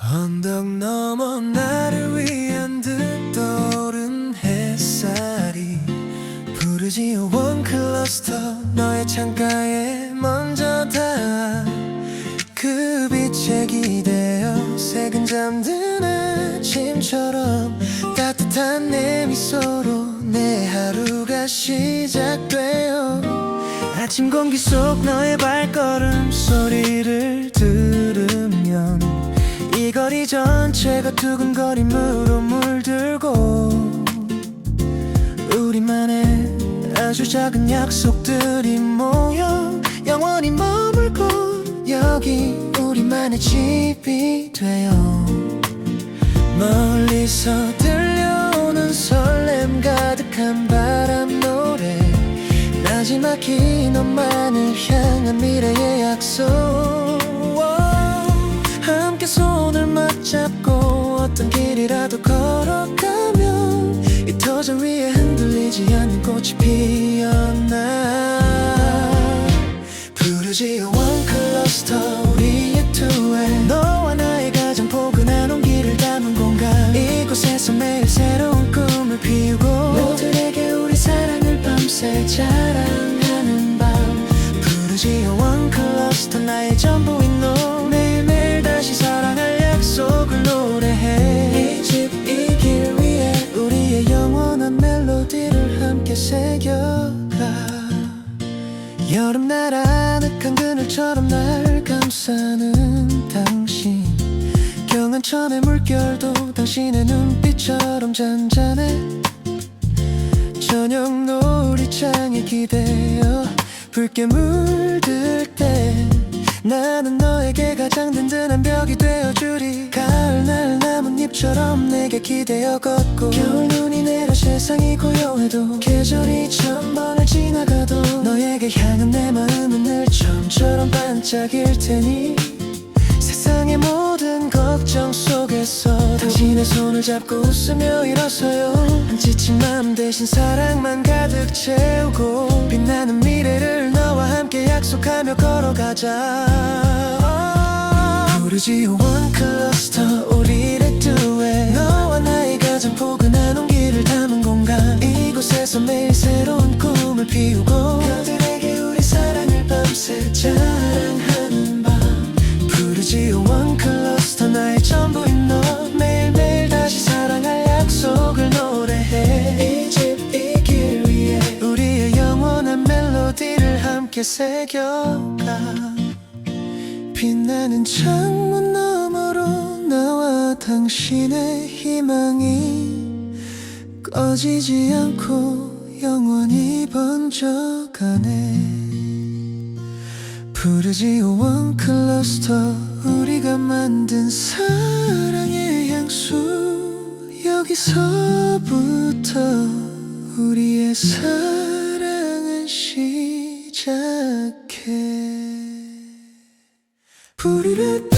언덕 넘어 나를 위한 듯 떠오른 햇살이 부르지요 원 클러스터 너의 창가에 먼저 닿아. 그 빛에 기대어 새근 잠든 아침처럼 따뜻한 내 미소로 내 하루가 시작돼요 아침 공기 속 너의 발걸음 소리를 전체가 두근거림으로 물들고 우리만의 아주 작은 약속들이 모여 영원히 머물고 여기 우리만의 집이 돼요. 멀리서 들려오는 설렘 가득한 바람 노래 나지막히 너만을 향한 미래의 약속 이터 새겨가. 여름날 아늑한 그늘처럼 날 감싸는 당신. 경한 천의 물결도 당신의 눈빛처럼 잔잔해. 저녁 놀이장에 기대어 붉게 물들 때 나는 너에게 가장 든든한 벽이 가을날 나뭇잎처럼 내게 기대어 걷고 겨울 눈이 내려 세상이 고요해도 계절이 천 번을 지나가도 너에게 향한 내 마음은 늘 처음처럼 반짝일 테니 세상의 모든 걱정 속에서 당신의 손을 잡고 웃으며 일어서요. 한 지친 마음 대신 사랑만 가득 채우고 빛나는 미래를 너와 함께 약속하며 걸어가자. 부르지요 원 클러스터 이곳에서 매일 새로운 꿈을 피우고 그들에게 우리 사랑을 밤새 자랑하는 밤 부르지요 원 클러스터 나의 전부인 너 매일매일 다시 사랑할 약속을 노래해 이 집 이 길 위에 우리의 영원한 멜로디를 함께 새겨가 빛나는 창문 너머로 나와 당신의 희망이 꺼지지 않고 영원히 번져가네. 부르지요 원 클러스터 우리가 만든 사랑의 향수. 여기서부터 우리의 사랑은 시작해. 부르르